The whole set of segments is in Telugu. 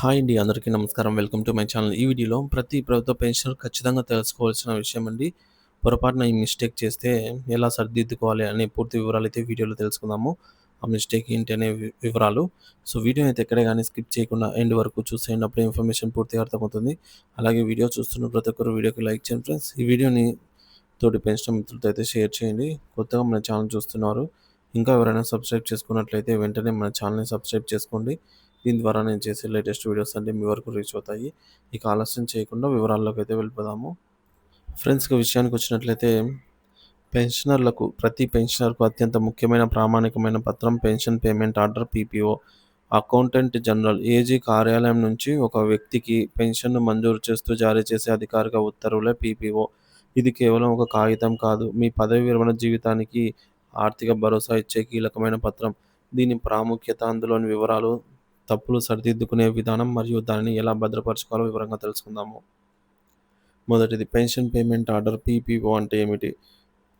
హాయ్ అండి అందరికీ నమస్కారం. Welcome to my channel. ఈ వీడియోలో ప్రతి ప్రభుత్వ పెన్షనర్ ఖచ్చితంగా తెలుసుకోవాల్సిన విషయం అండి. పొరపాటున ఈ మిస్టేక్ చేస్తే ఎలా సరిదిద్దుకోవాలి అనే పూర్తి వివరాలు అయితే వీడియోలో తెలుసుకుందాము. ఆ మిస్టేక్ ఏంటి అనే వివరాలు. సో వీడియో అయితే ఎక్కడే కానీ స్కిప్ చేయకుండా ఎండ్ వరకు చూసేయండి. అప్పుడే ఇన్ఫర్మేషన్ పూర్తిగా అర్థమవుతుంది. అలాగే వీడియో చూస్తున్న ప్రతి ఒక్కరు వీడియోకి లైక్ చేయండి ఫ్రెండ్స్. ఈ వీడియోని తోటి పెన్షన్ మిత్రులతో అయితే షేర్ చేయండి. కొత్తగా మన ఛానల్ చూస్తున్నారు. ఇంకా ఎవరైనా సబ్స్క్రైబ్ చేసుకున్నట్లయితే వెంటనే మన ఛానల్ని సబ్స్క్రైబ్ చేసుకోండి. దీని ద్వారా నేను చేసే లేటెస్ట్ వీడియోస్ అన్నీ మీ వరకు రీచ్ అవుతాయి. ఇక ఆలస్యం చేయకుండా వివరాల్లోకి అయితే వెళ్ళిపోదాము. ఫ్రెండ్స్కి విషయానికి వచ్చినట్లయితే పెన్షనర్లకు ప్రతి పెన్షనర్కు అత్యంత ముఖ్యమైన ప్రామాణికమైన పత్రం pension payment order PPO. Accountant general AG కార్యాలయం నుంచి ఒక వ్యక్తికి పెన్షన్ను మంజూరు చేస్తూ జారీ చేసే అధికారిక ఉత్తర్వులే పీపీఓ. ఇది కేవలం ఒక కాగితం కాదు మీ పదవి విరమణ జీవితానికి ఆర్థిక భరోసా ఇచ్చే కీలకమైన పత్రం. దీని ప్రాముఖ్యత అందులోని వివరాలు తప్పులు సరిదిద్దుకునే విధానం మరియు దానిని ఎలా భద్రపరచుకోవాలో వివరంగా తెలుసుకుందాము. మొదటిది పెన్షన్ పేమెంట్ ఆర్డర్ పీపీఓ అంటే ఏమిటి?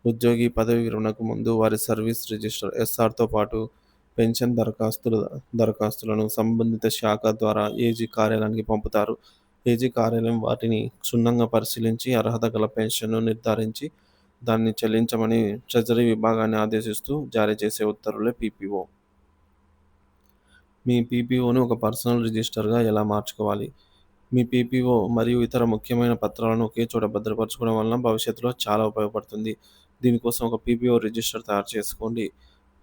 ఉద్యోగి పదవి విరమణకు ముందు వారి సర్వీస్ రిజిస్టర్ ఎస్ఆర్తో పాటు పెన్షన్ దరఖాస్తుల దరఖాస్తులను సంబంధిత శాఖ ద్వారా ఏజీ కార్యాలయానికి పంపుతారు. ఏజీ కార్యాలయం వాటిని క్షుణ్ణంగా పరిశీలించి అర్హత గల పెన్షన్ను నిర్ధారించి దాన్ని చెల్లించమని ట్రెజరీ విభాగాన్ని ఆదేశిస్తూ జారీ చేసే ఉత్తర్వులే పీపీఓ. మీ పీపీఓను ఒక పర్సనల్ రిజిస్టర్గా ఎలా మార్చుకోవాలి? మీ పీపీఓ మరియు ఇతర ముఖ్యమైన పత్రాలను ఒకే చోట భద్రపరచుకోవడం వలన భవిష్యత్తులో చాలా ఉపయోగపడుతుంది. దీనికోసం ఒక పీపీఓ రిజిస్టర్ తయారు చేసుకోండి.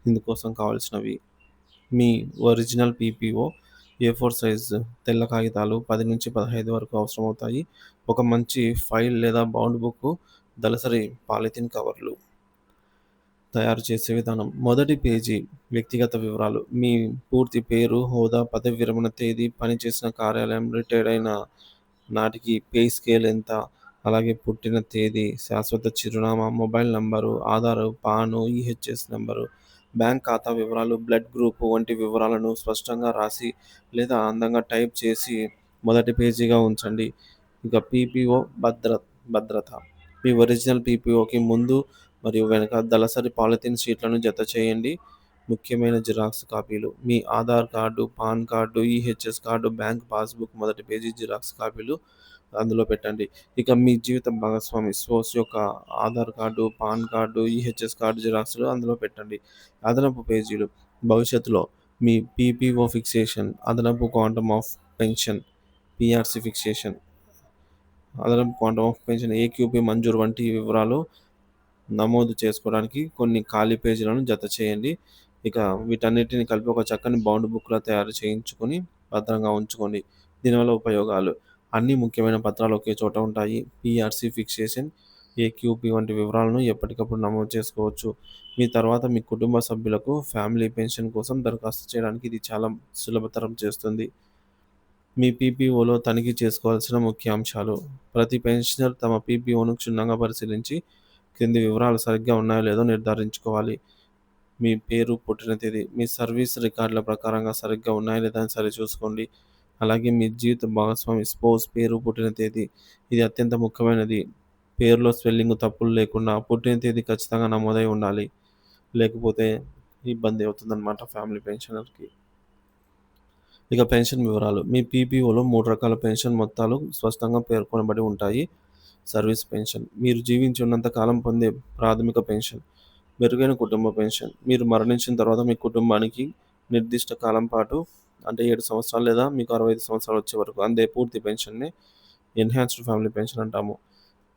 ఇందుకోసం కావాల్సినవి. మీ original PPO A four size తెల్ల కాగితాలు పది నుంచి పదహైదు వరకు అవసరమవుతాయి. ఒక మంచి ఫైల్ లేదా బౌండ్ బుక్ దళసరి పాలిథిన్ కవర్లు. తయారు చేసే విధానం. మొదటి పేజీ వ్యక్తిగత వివరాలు. మీ పూర్తి పేరు హోదా పదవి విరమణ తేదీ పనిచేసిన కార్యాలయం రిటైర్డ్ అయిన నాటికి పే స్కేల్ ఎంత అలాగే పుట్టిన తేదీ శాశ్వత చిరునామా mobile number Aadhaar PAN EHS number bank ఖాతా వివరాలు బ్లడ్ గ్రూప్ వంటి వివరాలను స్పష్టంగా రాసి లేదా అందంగా టైప్ చేసి మొదటి పేజీగా ఉంచండి. ఇక పీపీఓ భద్ర భద్రత. మీ ఒరిజినల్ పీపీఓకి ముందు మరియు వెనక దళసరి పాలిథిన్ షీట్లను జత చేయండి. ముఖ్యమైన జిరాక్స్ కాపీలు. మీ Aadhaar card PAN card EHS card bank passbook మొదటి పేజీ జిరాక్స్ కాపీలు అందులో పెట్టండి. ఇక మీ జీవిత భాగస్వామి స్పోర్స్ యొక్క Aadhaar card PAN card EHS card జిరాక్స్లు అందులో పెట్టండి. అదనపు పేజీలు. భవిష్యత్తులో మీ పీపీఓ ఫిక్సేషన్ అదనపు quantum of pension PRC fixation అదనపు క్వాంటమ్ ఆఫ్ పెన్షన్ ఏక్యూపీ మంజూరు వంటి వివరాలు నమోదు చేసుకోవడానికి కొన్ని ఖాళీ పేజీలను జత చేయండి. ఇక వీటన్నిటిని కలిపి ఒక చక్కని బౌండ్ బుక్లో తయారు చేయించుకొని భద్రంగా ఉంచుకోండి. దీనివల్ల ఉపయోగాలు. అన్ని ముఖ్యమైన పత్రాలు ఒకే చోట ఉంటాయి. పిఆర్సీ ఫిక్సేషన్ ఏక్యూపీ వంటి వివరాలను ఎప్పటికప్పుడు నమోదు చేసుకోవచ్చు. మీ తర్వాత మీ కుటుంబ సభ్యులకు ఫ్యామిలీ పెన్షన్ కోసం దరఖాస్తు చేయడానికి ఇది చాలా సులభతరం చేస్తుంది. మీ పీపీఓలో తనిఖీ చేసుకోవాల్సిన ముఖ్య అంశాలు ప్రతి పెన్షనర్ తమ పీపీఓను క్షుణ్ణంగా పరిశీలించి క్రింది వివరాలు సరిగ్గా ఉన్నాయో లేదో నిర్ధారించుకోవాలి. మీ పేరు పుట్టిన తేదీ మీ సర్వీస్ రికార్డుల ప్రకారంగా సరిగ్గా ఉన్నాయో లేదా అని సరి చూసుకోండి. అలాగే మీ జీవిత భాగస్వామి స్పోజ్ పేరు పుట్టిన తేదీ ఇది అత్యంత ముఖ్యమైనది. పేరులో స్పెల్లింగ్ తప్పులు లేకుండా పుట్టిన తేదీ ఖచ్చితంగా నమోదై ఉండాలి. లేకపోతే ఇబ్బంది అవుతుందన్నమాట ఫ్యామిలీ పెన్షనర్కి. ఇక పెన్షన్ వివరాలు. మీ పీపీఓలో మూడు రకాల పెన్షన్ మొత్తాలు స్పష్టంగా పేర్కొనబడి ఉంటాయి. Service pension. మీరు జీవించి ఉన్నంత కాలం పొందే ప్రాథమిక పెన్షన్ మెరుగైన కుటుంబ పెన్షన్. మీరు మరణించిన తర్వాత మీ కుటుంబానికి నిర్దిష్ట కాలం పాటు అంటే ఏడు సంవత్సరాలు లేదా మీకు అరవై ఐదు సంవత్సరాలు వచ్చే వరకు అందే పూర్తి పెన్షన్ని ఎన్హాన్స్డ్ ఫ్యామిలీ పెన్షన్ అంటాము.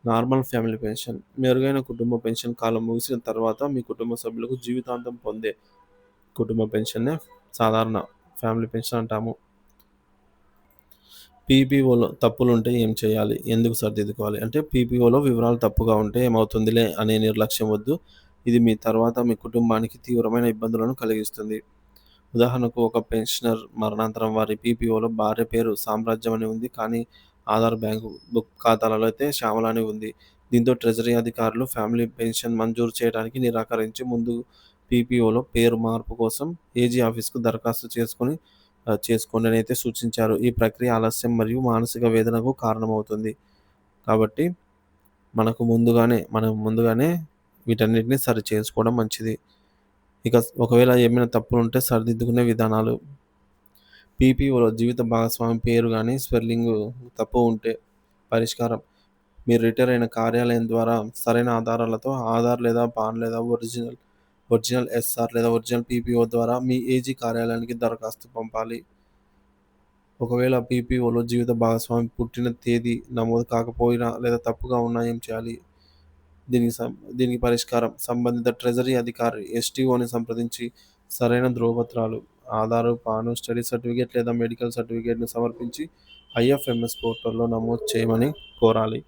Normal family pension. మెరుగైన కుటుంబ పెన్షన్ కాలం ముగిసిన తర్వాత మీ కుటుంబ సభ్యులకు జీవితాంతం పొందే కుటుంబ పెన్షన్నే సాధారణ ఫ్యామిలీ పెన్షన్ అంటాము. పీపీఓలో తప్పులు ఉంటే ఏం చేయాలి? ఎందుకు సరిదిద్దుకోవాలి? అంటే పీపీఓలో వివరాలు తప్పుగా ఉంటే ఏమవుతుందిలే అనే నిర్లక్ష్యం వద్దు. ఇది మీ తర్వాత మీ కుటుంబానికి తీవ్రమైన ఇబ్బందులను కలిగిస్తుంది. ఉదాహరణకు ఒక పెన్షనర్ మరణాంతరం వారి పీపీఓలో భార్య పేరు సామ్రాజ్యం అని ఉంది కానీ ఆధార్ బ్యాంకు బుక్ ఖాతాలలో అయితే శ్యామల అని ఉంది. దీంతో ట్రెజరీ అధికారులు ఫ్యామిలీ పెన్షన్ మంజూరు చేయడానికి నిరాకరించి ముందు పీపీఓలో పేరు మార్పు కోసం ఏజీ ఆఫీస్కు దరఖాస్తు చేసుకొని చేసుకోండి అని అయితే సూచించారు. ఈ ప్రక్రియ ఆలస్యం మరియు మానసిక వేదనకు కారణమవుతుంది. కాబట్టి మనకు ముందుగానే మనం ముందుగానే వీటన్నిటిని సరి చేసుకోవడం మంచిది. ఇక ఒకవేళ ఏమైనా తప్పులు ఉంటే సరిదిద్దుకునే విధానాలు. పీపీఓలో జీవిత భాగస్వామి పేరు కానీ స్పెల్లింగ్ తప్పు ఉంటే పరిష్కారం. మీరు రిటైర్ అయిన కార్యాలయం ద్వారా సరైన ఆధారాలతో ఆధార్ లేదా పాన్ లేదా ఒరిజినల్ ఒరిజినల్ ఎస్ఆర్ లేదా ఒరిజినల్ పీపీఓ ద్వారా మీ ఏజీ కార్యాలయానికి దరఖాస్తు పంపాలి. ఒకవేళ పీపీఓలో జీవిత భాగస్వామి పుట్టిన తేదీ నమోదు కాకపోయినా లేదా తప్పుగా ఉన్నా ఏం చేయాలి? దీనికి సం దీనికి పరిష్కారం సంబంధిత ట్రెజరీ అధికారి ఎస్టీఓని సంప్రదించి సరైన ధ్రువపత్రాలు, ఆధారు, పాను, స్టడీ సర్టిఫికేట్ లేదా మెడికల్ సర్టిఫికేట్‌ను సమర్పించి ఐఎఫ్ఎంఎస్ పోర్టల్‌లో నమోదు చేయమని కోరాలి.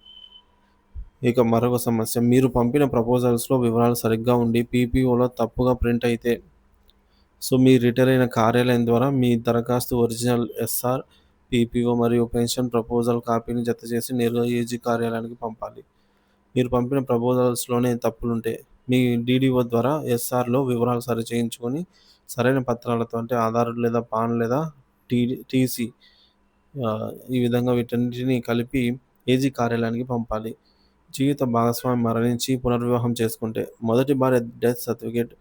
ఇక మరొక సమస్య మీరు పంపిన ప్రపోజల్స్‌లో వివరాలు సరిగ్గా ఉండి పీపీఓలో తప్పుగా ప్రింట్ అయితే సో, మీ రిటైర్ అయిన కార్యాలయం ద్వారా మీ దరఖాస్తు ఒరిజినల్ ఎస్ఆర్, పీపీఓ మరియు పెన్షన్ ప్రపోజల్ కాపీని జతచేసి నేరుగా ఏజీ కార్యాలయానికి పంపాలి. మీరు పంపిన ప్రపోజల్స్‌లోనే తప్పులుంటే మీ డీడీఓ ద్వారా ఎస్ఆర్‌లో వివరాలు సరిచేయించుకొని సరైన పత్రాలతో అంటే ఆధార్ లేదా పాన్ లేదా టీడీ టీసీ ఈ విధంగా వీటన్నిటిని కలిపి ఏజీ కార్యాలయానికి పంపాలి. జీవిత భాగస్వామి మరణించి పునర్వివాహం చేసుకుంటే మొదటి భార్య డెత్ సర్టిఫికేట్,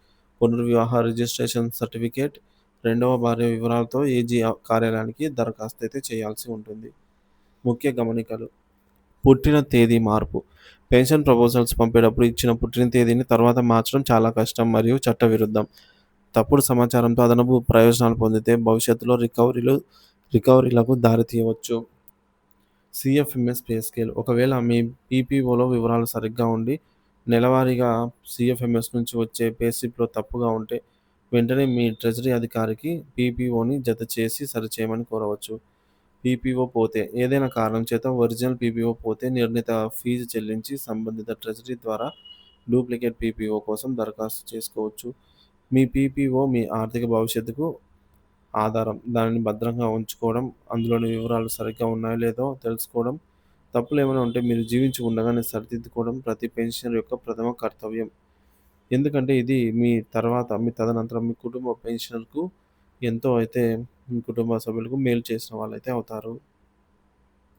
పునర్వివాహ రిజిస్ట్రేషన్ సర్టిఫికేట్, రెండవ భార్య వివరాలతో ఏజీ కార్యాలయానికి దరఖాస్తు అయితే చేయాల్సి ఉంటుంది. ముఖ్య గమనికలు పుట్టిన తేదీ మార్పు పెన్షన్ ప్రపోజల్స్ పంపేటప్పుడు ఇచ్చిన పుట్టిన తేదీని తర్వాత మార్చడం చాలా కష్టం మరియు చట్టవిరుద్ధం. తప్పుడు సమాచారంతో అదనపు ప్రయోజనాలు పొందితే భవిష్యత్తులో రికవరీలు రికవరీలకు దారితీయవచ్చు. సీఎఫ్ఎంఎస్ పే స్కేల్ ఒకవేళ మీ పీపీఓలో వివరాలు సరిగ్గా ఉండి నెలవారీగా సీఎఫ్ఎంఎస్ నుంచి వచ్చే పేస్లిప్లో తప్పుగా ఉంటే వెంటనే మీ ట్రెజరీ అధికారికి పీపీఓని జత చేసి సరిచేయమని కోరవచ్చు. పీపీఓ పోతే ఏదైనా కారణం చేత ఒరిజినల్ పీపీఓ పోతే నిర్ణీత ఫీజు చెల్లించి సంబంధిత ట్రెజరీ ద్వారా డూప్లికేట్ పీపీఓ కోసం దరఖాస్తు చేసుకోవచ్చు. మీ పీపీఓ మీ ఆర్థిక భవిష్యత్తుకు ఆధారం. దానిని భద్రంగా ఉంచుకోవడం, అందులోని వివరాలు సరిగ్గా ఉన్నాయో లేదో తెలుసుకోవడం, తప్పులు ఏమైనా ఉంటే మీరు జీవించి ఉండగానే సరిదిద్దుకోవడం ప్రతి పెన్షనర్ యొక్క ప్రథమ కర్తవ్యం. ఎందుకంటే ఇది మీ తర్వాత మీ తదనంతరం మీ కుటుంబ పెన్షనర్‌కు ఎంతో అయితే మీ కుటుంబ సభ్యులకు మేలు చేసిన వాళ్ళైతే అవుతారు.